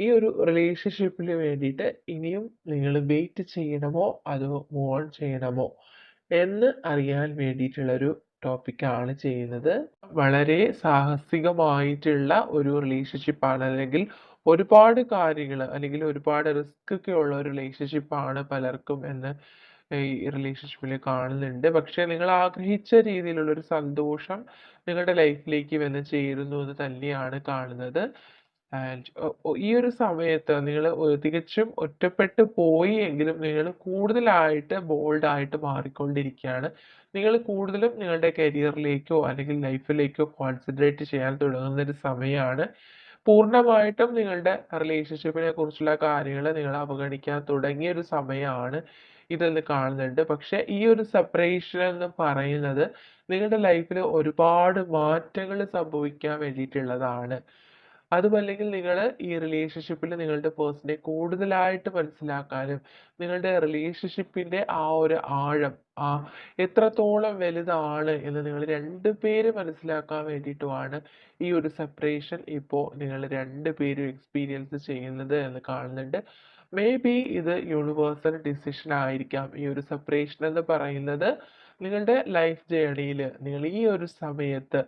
ഈ ഒരു റിലേഷൻഷിപ്പിന് വേണ്ടിയിട്ട് ഇനിയും നിങ്ങൾ വെയിറ്റ് ചെയ്യണമോ? അതോ മൂവ് ഓൺ ചെയ്യണമോ? എന്ന് അറിയാൻ വേണ്ടിയിട്ടുള്ളൊരു ടോപ്പിക്കാണ് ചെയ്യുന്നത്. വളരെ സാഹസികമായിട്ടുള്ള ഒരു റിലേഷൻഷിപ്പാണ് അല്ലെങ്കിൽ ഒരുപാട് കാര്യങ്ങൾ അല്ലെങ്കിൽ ഒരുപാട് റിസ്ക് ഒക്കെ ഉള്ള ഒരു റിലേഷൻഷിപ്പാണ് പലർക്കും എന്ന് ഈ റിലേഷൻഷിപ്പിൽ കാണുന്നുണ്ട്. പക്ഷേ നിങ്ങൾ ആഗ്രഹിച്ച രീതിയിലുള്ള ഒരു സന്തോഷം നിങ്ങളുടെ ലൈഫിലേക്ക് വന്ന് ചേരുന്നു എന്ന് തന്നെയാണ് കാണുന്നത്. ഈ ഒരു സമയത്ത് നിങ്ങൾ തികച്ചും ഒറ്റപ്പെട്ടു പോയി എങ്കിലും നിങ്ങൾ കൂടുതലായിട്ട് ബോൾഡ് ആയിട്ട് മാറിക്കൊണ്ടിരിക്കുകയാണ്. നിങ്ങൾ കൂടുതലും നിങ്ങളുടെ കരിയറിലേക്കോ അല്ലെങ്കിൽ ലൈഫിലേക്കോ കോൺസെൻട്രേറ്റ് ചെയ്യാൻ തുടങ്ങുന്ന ഒരു സമയമാണ്. പൂർണമായിട്ടും നിങ്ങളുടെ റിലേഷൻഷിപ്പിനെ കുറിച്ചുള്ള കാര്യങ്ങൾ നിങ്ങൾ അവഗണിക്കാൻ തുടങ്ങിയ ഒരു സമയമാണ് ഇതെന്ന് കാണുന്നുണ്ട്. പക്ഷെ ഈ ഒരു സെപ്പറേഷൻ എന്ന് പറയുന്നത് നിങ്ങളുടെ ലൈഫിൽ ഒരുപാട് മാറ്റങ്ങൾ സംഭവിക്കാൻ വേണ്ടിയിട്ടുള്ളതാണ്. അതുമല്ലെങ്കിൽ നിങ്ങൾ ഈ റിലേഷൻഷിപ്പിൽ നിങ്ങളുടെ പേഴ്സണെ കൂടുതലായിട്ട് മനസ്സിലാക്കാനും നിങ്ങളുടെ റിലേഷൻഷിപ്പിന്റെ ആ ഒരു ആഴം ആ എത്രത്തോളം വലുതാണ് എന്ന് നിങ്ങൾ രണ്ടുപേരും മനസ്സിലാക്കാൻ വേണ്ടിയിട്ടുമാണ് ഈ ഒരു സെപ്പറേഷൻ ഇപ്പോൾ നിങ്ങൾ രണ്ടുപേരും എക്സ്പീരിയൻസ് ചെയ്യുന്നത് എന്ന് കാണുന്നുണ്ട്. മേ ബി ഇത് യൂണിവേഴ്സൽ ഡിസിഷൻ ആയിരിക്കാം. ഈ ഒരു സെപ്പറേഷൻ എന്ന് പറയുന്നത് നിങ്ങളുടെ ലൈഫ് ജേണിയിൽ നിങ്ങൾ ഈ ഒരു സമയത്ത്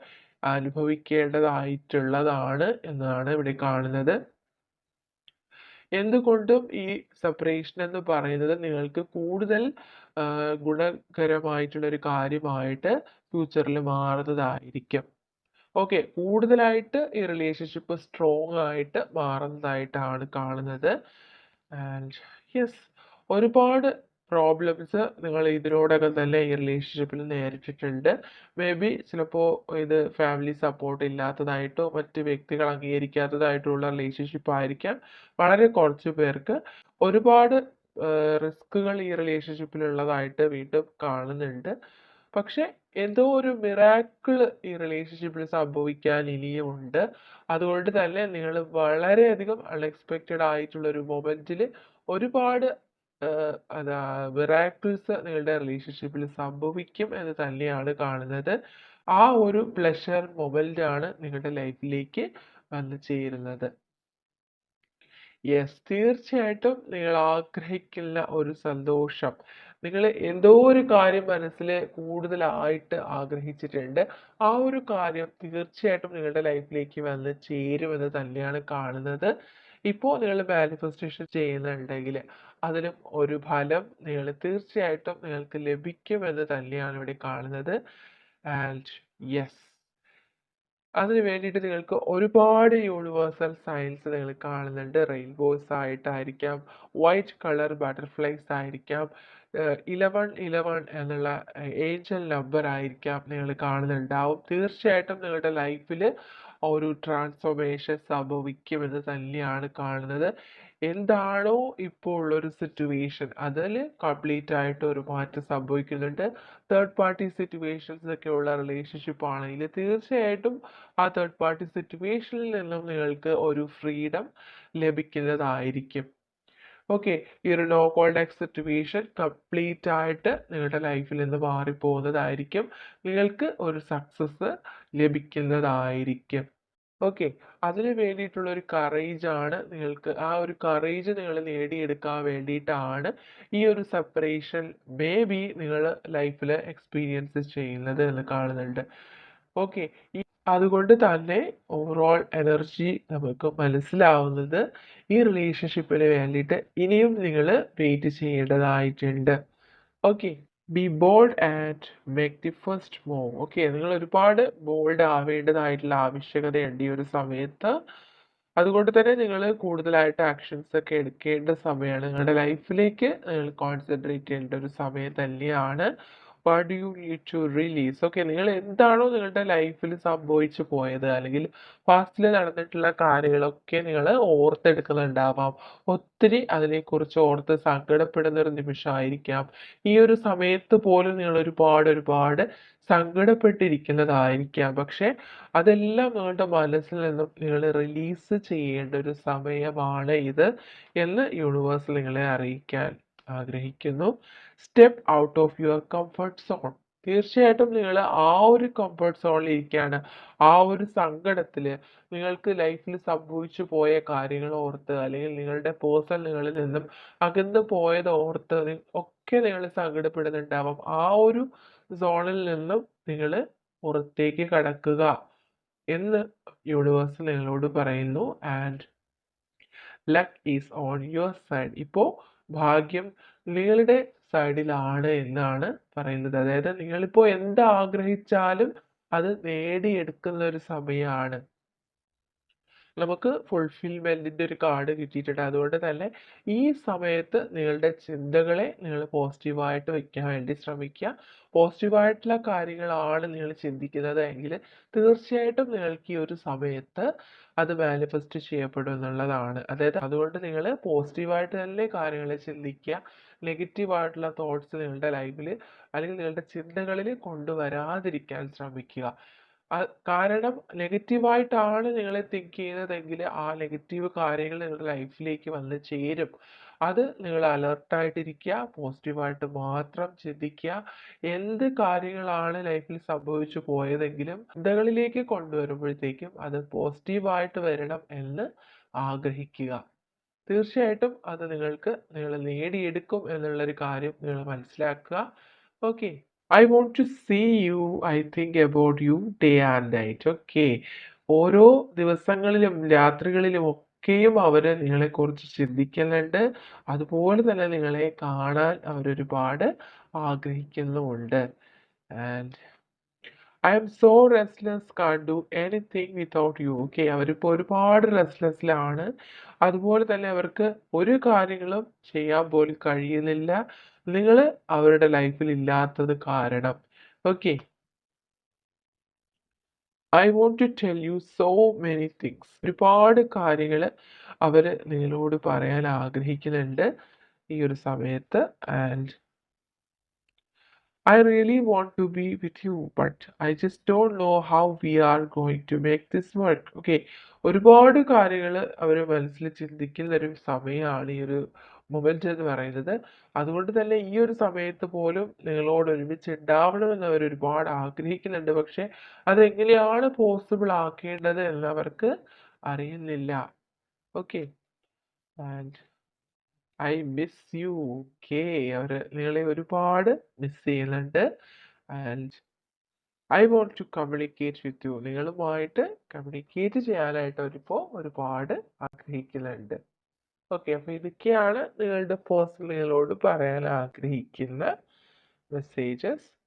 അനുഭവിക്കേണ്ടതായിട്ടുള്ളതാണ് എന്നതാണ് ഇവിടെ കാണുന്നത്. എന്തുകൊണ്ടും ഈ സെപ്പറേഷൻ എന്ന് പറയുന്നത് നിങ്ങൾക്ക് കൂടുതൽ ഗുണകരമായിട്ടുള്ള ഒരു കാര്യമായിട്ട് ഫ്യൂച്ചറിൽ മാറുന്നതായിരിക്കും. ഓക്കെ കൂടുതലായിട്ട് ഈ റിലേഷൻഷിപ്പ് സ്ട്രോങ് ആയിട്ട് മാറുന്നതായിട്ടാണ് കാണുന്നത്. ആൻഡ് യെസ് ഒരുപാട് പ്രോബ്ലംസ് നിങ്ങൾ ഇതിനോടകം തന്നെ ഈ റിലേഷൻഷിപ്പിൽ നേരിട്ടിട്ടുണ്ട്. മേ ബി ചിലപ്പോൾ ഇത് ഫാമിലി സപ്പോർട്ട് ഇല്ലാത്തതായിട്ടോ മറ്റ് വ്യക്തികൾ അംഗീകരിക്കാത്തതായിട്ടുള്ള റിലേഷൻഷിപ്പ് ആയിരിക്കാം. വളരെ കുറച്ച് പേർക്ക് ഒരുപാട് റിസ്കുകൾ ഈ റിലേഷൻഷിപ്പിലുള്ളതായിട്ട് വീണ്ടും കാണുന്നുണ്ട്. പക്ഷെ എന്തോ ഒരു മിറാക്കിൾ ഈ റിലേഷൻഷിപ്പിൽ സംഭവിക്കാൻ ഇനിയും ഉണ്ട്. അതുകൊണ്ട് തന്നെ നിങ്ങൾ വളരെയധികം അൺഎക്സ്പെക്റ്റഡ് ആയിട്ടുള്ള ഒരു മൊമെന്റിൽ ഒരുപാട് അതാ മിറാക്കിൾസ് നിങ്ങളുടെ റിലേഷൻഷിപ്പിൽ സംഭവിക്കും എന്ന് തന്നെയാണ് കാണുന്നത്. ആ ഒരു പ്ലഷർ മൊബൈൽ ആണ് നിങ്ങളുടെ ലൈഫിലേക്ക് വന്നു ചേരുന്നത്. യെസ് തീർച്ചയായിട്ടും നിങ്ങൾ ആഗ്രഹിക്കുന്ന ഒരു സന്തോഷം. നിങ്ങൾ എന്തോ ഒരു കാര്യം മനസ്സിൽ കൂടുതലായിട്ട് ആഗ്രഹിച്ചിട്ടുണ്ട്. ആ ഒരു കാര്യം തീർച്ചയായിട്ടും നിങ്ങളുടെ ലൈഫിലേക്ക് വന്ന് ചേരുമെന്ന് തന്നെയാണ് കാണുന്നത്. ഇപ്പോൾ നിങ്ങൾ മാനിഫെസ്റ്റേഷൻ ചെയ്യുന്നുണ്ടെങ്കിൽ അതിന് ഒരു ഫലം നിങ്ങൾ തീർച്ചയായിട്ടും നിങ്ങൾക്ക് ലഭിക്കുമെന്ന് തന്നെയാണ് ഇവിടെ കാണുന്നത്. ആൻഡ് യെസ് അതിന് വേണ്ടിയിട്ട് നിങ്ങൾക്ക് ഒരുപാട് യൂണിവേഴ്സൽ സയൻസ് നിങ്ങൾ കാണുന്നുണ്ട്. റെയിൻബോസ് ആയിട്ടായിരിക്കാം വൈറ്റ് കളർ ബട്ടർഫ്ലൈസ് ആയിരിക്കാം ഇലവൺ ഇലവൺ എന്നുള്ള ഏഞ്ചൽ നമ്പർ ആയിരിക്കാം നിങ്ങൾ കാണുന്നുണ്ടാവും. തീർച്ചയായിട്ടും നിങ്ങളുടെ ലൈഫിൽ ഒരു ട്രാൻസ്ഫോർമേഷൻ സംഭവിക്കുമെന്ന് തന്നെയാണ് കാണുന്നത്. എന്താണോ ഇപ്പോൾ ഉള്ളൊരു സിറ്റുവേഷൻ അതിൽ കംപ്ലീറ്റ് ആയിട്ട് ഒരു മാറ്റം സംഭവിക്കുന്നുണ്ട്. തേർഡ് പാർട്ടി സിറ്റുവേഷൻസ് ഒക്കെ ഉള്ള റിലേഷൻഷിപ്പ് ആണെങ്കിൽ തീർച്ചയായിട്ടും ആ തേർഡ് പാർട്ടി സിറ്റുവേഷനിൽ നിന്നും നിങ്ങൾക്ക് ഒരു ഫ്രീഡം ലഭിക്കുന്നതായിരിക്കും. ഓക്കെ ഈ ഒരു നോ കോൺടാക്ട് സിറ്റുവേഷൻ കംപ്ലീറ്റ് ആയിട്ട് നിങ്ങളുടെ ലൈഫിൽ നിന്ന് മാറിപ്പോകുന്നതായിരിക്കും. നിങ്ങൾക്ക് ഒരു സക്സസ് ലഭിക്കുന്നതായിരിക്കും. ഓക്കെ. അതിന് വേണ്ടിയിട്ടുള്ള ഒരു കറേജ് ആണ് നിങ്ങൾക്ക് ആ ഒരു കറേജ് നിങ്ങൾ നേടിയെടുക്കാൻ വേണ്ടിയിട്ടാണ് ഈ ഒരു സെപ്പറേഷൻ മേ ബി നിങ്ങൾ ലൈഫിൽ എക്സ്പീരിയൻസ് ചെയ്യുന്നത് എന്ന് കാണുന്നുണ്ട്. ഓക്കെ. ഈ അതുകൊണ്ട് തന്നെ ഓവറോൾ എനർജി നമുക്ക് മനസ്സിലാവുന്നത് ഈ റിലേഷൻഷിപ്പിന് വേണ്ടിയിട്ട് ഇനിയും നിങ്ങൾ വെയിറ്റ് ചെയ്യേണ്ടതായിട്ടുണ്ട്. Okay. Be bold and make the first move okay നിങ്ങൾ ഒരുപാട് ബോൾഡ് ആവേണ്ടതായിട്ടുള്ള ആവശ്യകതയുണ്ട് ഈ ഒരു സമയത്ത്. അതുകൊണ്ട് തന്നെ നിങ്ങൾ കൂടുതലായിട്ട് ആക്ഷൻസ് ഒക്കെ എടുക്കേണ്ട സമയമാണ്. നിങ്ങളുടെ ലൈഫിലേക്ക് നിങ്ങൾ കോൺസെൻട്രേറ്റ് ചെയ്യേണ്ട ഒരു സമയം തന്നെയാണ്. What you need to release okay നിങ്ങൾ എന്താണോ നിങ്ങളുടെ ലൈഫിൽ സംഭവിച്ചു പോയത് അല്ലെങ്കിൽ പാസ്റ്റിൽ നടന്നിട്ടുള്ള കാര്യങ്ങളൊക്കെ നിങ്ങൾ ഓർത്തെടുക്കുന്നുണ്ടാവാം. ഒത്തിരി അതിനെക്കുറിച്ച് ഓർത്ത് സങ്കടപ്പെടുന്ന ഒരു നിമിഷമായിരിക്കാം. ഈ ഒരു സമയത്ത് പോലും നിങ്ങൾ ഒരുപാട് ഒരുപാട് സങ്കടപ്പെട്ടിരിക്കുന്നതായിരിക്കാം. പക്ഷെ അതെല്ലാം നിങ്ങളുടെ മനസ്സിൽ നിന്നും നിങ്ങൾ റിലീസ് ചെയ്യേണ്ട ഒരു സമയമാണ് ഇത് എന്ന് യൂണിവേഴ്സ് നിങ്ങളെ അറിയിക്കാൻ ആഗ്രഹിക്കുന്നു. Step out of your comfort zone തീർച്ചയായിട്ടും നിങ്ങൾ ആ ഒരു കംഫർട്ട് സോണിൽ ഇരിക്കുകയാണ് ആ ഒരു സങ്കടത്തിൽ നിങ്ങൾക്ക് ലൈഫിൽ സംഭവിച്ചു പോയ കാര്യങ്ങൾ ഓർത്ത് അല്ലെങ്കിൽ നിങ്ങളുടെ പേഴ്സൺ നിങ്ങളിൽ നിന്നും അകന്നു പോയത് ഓർത്ത് ഒക്കെ നിങ്ങൾ സങ്കടപ്പെടുന്നുണ്ടാവാം. ആ ഒരു സോണിൽ നിന്നും നിങ്ങൾ പുറത്തേക്ക് കടക്കുക എന്ന് യൂണിവേഴ്സ് നിങ്ങളോട് പറയുന്നു. And luck is on your side ഇപ്പോൾ ഭാഗ്യം നിങ്ങളുടെ സൈഡിലാണ് എന്നാണ് പറയുന്നത്. അതായത് നിങ്ങളിപ്പോൾ എന്താഗ്രഹിച്ചാലും അത് നേടിയെടുക്കുന്ന ഒരു സമയമാണ്. നമുക്ക് ഫുൾഫിൽമെന്റിന്റെ ഒരു കാർഡ് കിട്ടിയിട്ടുണ്ട്. അതുകൊണ്ട് തന്നെ ഈ സമയത്ത് നിങ്ങളുടെ ചിന്തകളെ നിങ്ങൾ പോസിറ്റീവായിട്ട് വയ്ക്കാൻ വേണ്ടി ശ്രമിക്കുക. പോസിറ്റീവായിട്ടുള്ള കാര്യങ്ങളാണ് നിങ്ങൾ ചിന്തിക്കുന്നത് എങ്കിൽ തീർച്ചയായിട്ടും നിങ്ങൾക്ക് ഈ ഒരു സമയത്ത് അത് മാനിഫെസ്റ്റ് ചെയ്യപ്പെടും എന്നുള്ളതാണ്. അതായത് അതുകൊണ്ട് നിങ്ങൾ പോസിറ്റീവായിട്ട് തന്നെ കാര്യങ്ങൾ ചിന്തിക്കുക. നെഗറ്റീവായിട്ടുള്ള തോട്ട്സ് നിങ്ങളുടെ ലൈഫിൽ അല്ലെങ്കിൽ നിങ്ങളുടെ ചിന്തകളിൽ കൊണ്ടുവരാതിരിക്കാൻ ശ്രമിക്കുക. കാരണം നെഗറ്റീവായിട്ടാണ് നിങ്ങൾ തിങ്ക് ചെയ്യുന്നതെങ്കിൽ ആ നെഗറ്റീവ് കാര്യങ്ങൾ നിങ്ങളുടെ ലൈഫിലേക്ക് വന്ന് ചേരും. അത് നിങ്ങൾ അലർട്ടായിട്ടിരിക്കുക പോസിറ്റീവായിട്ട് മാത്രം ചിന്തിക്കുക. എന്ത് കാര്യങ്ങളാണ് ലൈഫിൽ സംഭവിച്ചു പോയതെങ്കിലും ചിന്തകളിലേക്ക് കൊണ്ടുവരുമ്പോഴത്തേക്കും അത് പോസിറ്റീവായിട്ട് വരണം എന്ന് ആഗ്രഹിക്കുക. തീർച്ചയായിട്ടും അത് നിങ്ങൾക്ക് നിങ്ങൾ നേടിയെടുക്കും എന്നുള്ളൊരു കാര്യം നിങ്ങൾ മനസ്സിലാക്കുക. Okay. I want to see you I think about you day and night okay ഓരോ ദിവസങ്ങളിലും രാത്രികളിലും ഒക്കെയും അവർ നിങ്ങളെക്കുറിച്ച് ചിന്തിക്കുന്നുണ്ട് അതുപോലെ തന്നെ നിങ്ങളെ കാണാൻ അവരൊരുപാട് ആഗ്രഹിക്കുന്നുമുണ്ട്. And I'm so restless can't do anything without you okay അവരിപ്പോൾ ഒരുപാട് റെസ്റ്റ്ലെസ്സിലാണ് അതുപോലെ തന്നെ അവർക്ക് ഒരു കാര്യങ്ങളും ചെയ്യാൻ പോലും കഴിയുന്നില്ല. നിങ്ങൾ അവരുടെ ലൈഫിൽ ഇല്ലാത്തത് കാരണം okay I want to tell you so many things ഒരുപാട് കാര്യങ്ങൾ അവർ നിങ്ങളോട് പറയാൻ ആഗ്രഹിക്കുന്നുണ്ട് ഈ ഒരു സമയത്ത്. And I really want to be with you, but I just don't know how we are going to make this work. Okay, ഒരുപാട് കാര്യങ്ങൾ അവർ മനസ്സിൽ ചിന്തിക്കുന്ന ഒരു സമയമാണ് ഈ ഒരു മൊമെന്റ് എന്ന് പറയുന്നത്. അതുകൊണ്ട് തന്നെ ഈ ഒരു സമയത്ത് പോലും നിങ്ങളോട് ഒരുമിച്ച് ഉണ്ടാവണമെന്ന് അവർ ഒരുപാട് ആഗ്രഹിക്കുന്നുണ്ട്. പക്ഷെ അതെങ്ങനെയാണ് പോസിബിൾ ആക്കേണ്ടത് എന്നവർക്ക് അറിയുന്നില്ല. Okay and I miss you. K അവർ നിങ്ങളെ ഒരുപാട് മിസ് ചെയ്യുന്നുണ്ട്. And I want to communicate with you. നിങ്ങളുമായിട്ട് കമ്മ്യൂണിക്കേറ്റ് ചെയ്യാനായിട്ട് അവരിപ്പോൾ ഒരുപാട് ആഗ്രഹിക്കുന്നുണ്ട്. ഓക്കെ. അപ്പോൾ ഇതൊക്കെയാണ് നിങ്ങളുടെ നിങ്ങളോട് പറയാൻ ആഗ്രഹിക്കുന്ന മെസ്സേജസ്.